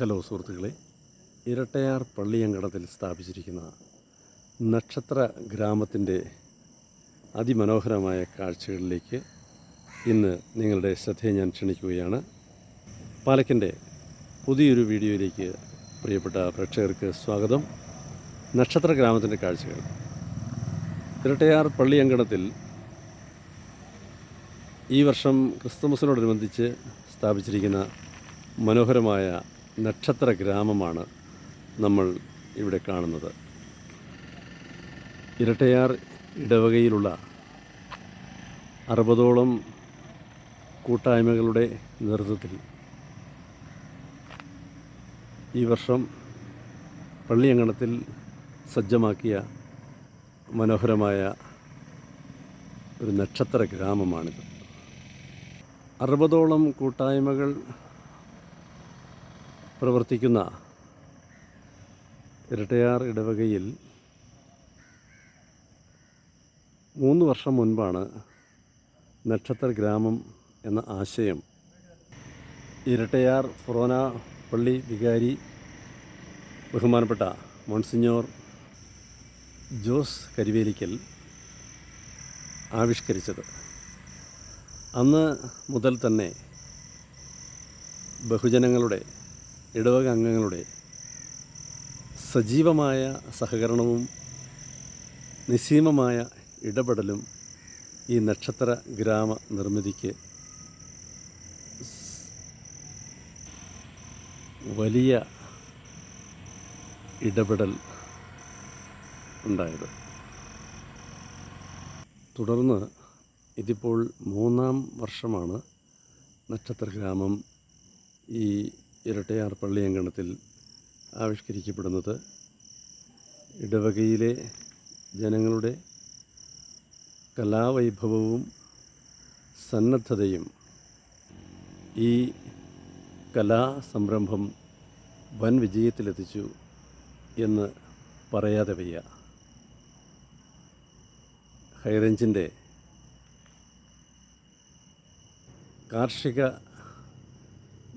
Hello സുഹൃത്തുക്കളെ ഇരട്ടയാർ പള്ളിയങ്കടത്തിൽ സ്ഥാപിച്ചിരിക്കുന്ന നക്ഷത്ര ഗ്രാമത്തിന്റെ അതിമനോഹരമായ കാഴ്ചകളിലേക്ക് ഇന്ന് നിങ്ങളുടെ ശ്രദ്ധയെ ഞാൻ ക്ഷണിക്കുകയാണ്. പാലക്കിന്റെ പുതിയൊരു വീഡിയോയിലേക്ക് പ്രിയപ്പെട്ട പ്രേക്ഷകർക്ക് സ്വാഗതം. നക്ഷത്ര ഗ്രാമത്തിന്റെ കാഴ്ചകൾ. ഇരട്ടയാർ പള്ളിയങ്കടത്തിൽ ഈ വർഷം ക്രിസ്തുമസിനോടനുബന്ധിച്ച് സ്ഥാപിച്ചിരിക്കുന്ന മനോഹരമായ നക്ഷത്ര ഗ്രാമമാണ് നമ്മൾ ഇവിടെ കാണുന്നത്. ഇരട്ടയാർ ഇടവകയിലുള്ള അറുപതോളം കൂട്ടായ്മകളുടെ നേതൃത്വത്തിൽ ഈ വർഷം പള്ളിയങ്കണത്തിൽ സജ്ജമാക്കിയ മനോഹരമായ ഒരു നക്ഷത്ര ഗ്രാമമാണിത് അറുപതോളം കൂട്ടായ്മകൾ പ്രവർത്തിക്കുന്ന ഇരട്ടയാർ ഇടവകയിൽ മൂന്ന് വർഷം മുൻപാണ് നക്ഷത്ര ഗ്രാമം എന്ന ആശയം ഇരട്ടയാർ ഫൊറോന പള്ളി വികാരി ബഹുമാനപ്പെട്ട മോൺസിഞ്ഞോർ ജോസ് കരിവേലിക്കൽ ആവിഷ്കരിച്ചത്. അന്ന് മുതൽ തന്നെ ബഹുജനങ്ങളുടെ ഇടവക അംഗങ്ങളുടെ സജീവമായ സഹകരണവും നിസ്സീമമായ ഇടപെടലും ഈ നക്ഷത്ര ഗ്രാമ നിർമ്മിതിക്ക് വലിയ ഇടപെടൽ ഉണ്ടായത്. തുടർന്ന് ഇതിപ്പോൾ മൂന്നാം വർഷമാണ് നക്ഷത്ര ഗ്രാമം ഈ ഇരട്ടയാർ പള്ളിയങ്കണത്തിൽ ആവിഷ്കരിക്കപ്പെടുന്നത് ഇടവകയിലെ ജനങ്ങളുടെ കലാവൈഭവവും സന്നദ്ധതയും ഈ കലാ സംരംഭം വൻ വിജയത്തിലെത്തിച്ചു എന്ന് പറയാതെ വയ്യ. ഹൈറേഞ്ചിന്റെ കാർഷിക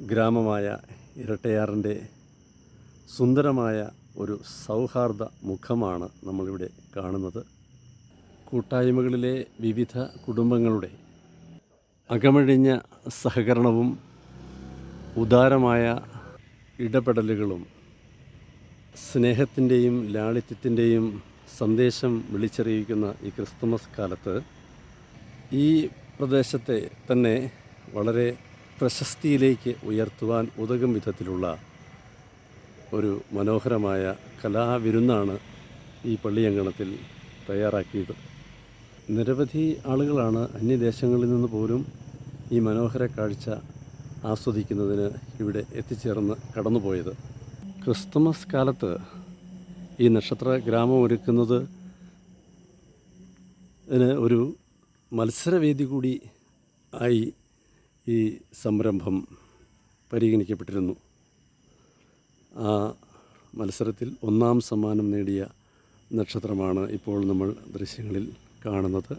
ഗ്രാമമായ ഇരട്ടയാറിന്റെ സുന്ദരമായ ഒരു സൗഹാർദ്ദ മുഖമാണ് നമ്മളിവിടെ കാണുന്നത്. കൂട്ടായ്മകളിലെ വിവിധ കുടുംബങ്ങളുടെ അകമഴിഞ്ഞ സഹകരണവും ഉദാരമായ ഇടപെടലുകളും സ്നേഹത്തിന്റെയും ലാളിത്യത്തിന്റെയും സന്ദേശം വിളിച്ചറിയിക്കുന്ന ഈ ക്രിസ്തുമസ് കാലത്ത് ഈ പ്രദേശത്തെ തന്നെ വളരെ പ്രശസ്തിയിലേക്ക് ഉയർത്തുവാൻ ഉതകും വിധത്തിലുള്ള ഒരു മനോഹരമായ കലാവിരുന്നാണ് ഈ പള്ളിയങ്കണത്തിൽ തയ്യാറാക്കിയത്. നിരവധി ആളുകളാണ് അന്യദേശങ്ങളിൽ നിന്ന് പോലും ഈ മനോഹര കാഴ്ച ആസ്വദിക്കുന്നതിന് ഇവിടെ എത്തിച്ചേർന്ന് കടന്നുപോയത്. ക്രിസ്തുമസ് കാലത്ത് ഈ നക്ഷത്ര ഗ്രാമം ഒരുക്കുന്നത് ഒരു മത്സരവേദി കൂടി ആയി ഈ സംരംഭം പരിഗണിക്കപ്പെട്ടിരുന്നു. ആ മത്സരത്തിൽ ഒന്നാം സമ്മാനം നേടിയ നക്ഷത്രമാണ് ഇപ്പോൾ നമ്മൾ ദൃശ്യങ്ങളിൽ കാണുന്നത്.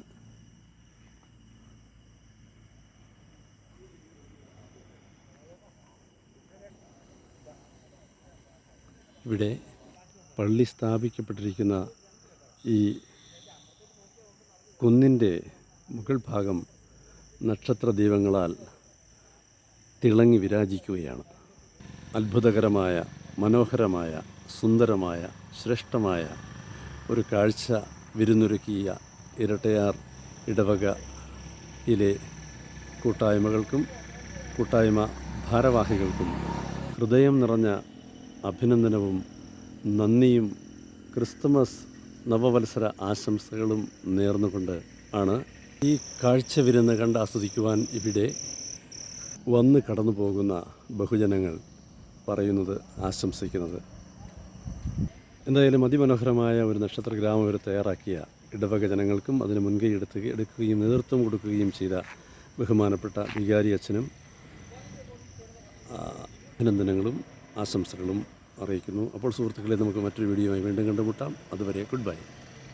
ഇവിടെ പള്ളി സ്ഥാപിക്കപ്പെട്ടിരിക്കുന്ന ഈ കുന്നിന്റെ മുകൾ ഭാഗം നക്ഷത്ര ദീപങ്ങളാൽ തിളങ്ങി വിരാജിക്കുകയാണ്. അത്ഭുതകരമായ മനോഹരമായ സുന്ദരമായ ശ്രേഷ്ഠമായ ഒരു കാഴ്ച വിരുന്നൊരുക്കിയ ഇരട്ടയാർ ഇടവകയിലെ കൂട്ടായ്മകൾക്കും കൂട്ടായ്മ ഭാരവാഹികൾക്കും ഹൃദയം നിറഞ്ഞ അഭിനന്ദനവും നന്ദിയും ക്രിസ്തുമസ് നവവത്സര ആശംസകളും നേർന്നുകൊണ്ട് ആണ് ഈ കാഴ്ച വിരുന്ന് കണ്ട് ആസ്വദിക്കുവാൻ ഇവിടെ വന്ന് കടന്നു പോകുന്ന ബഹുജനങ്ങൾ പറയുന്നത് ആശംസിക്കുന്നത്. എന്തായാലും അതിമനോഹരമായ ഒരു നക്ഷത്ര ഗ്രാമം തയ്യാറാക്കിയ ഇടവക ജനങ്ങൾക്കും അതിന് മുൻകൈ എടുത്ത് എടുക്കുകയും നേതൃത്വം കൊടുക്കുകയും ചെയ്ത ബഹുമാനപ്പെട്ട വികാരി അച്ഛനും അഭിനന്ദനങ്ങളും ആശംസകളും അറിയിക്കുന്നു. അപ്പോൾ സുഹൃത്തുക്കളെ നമുക്ക് മറ്റൊരു വീഡിയോയുമായി വീണ്ടും കണ്ടുമുട്ടാം. അതുവരെ ഗുഡ് ബൈ.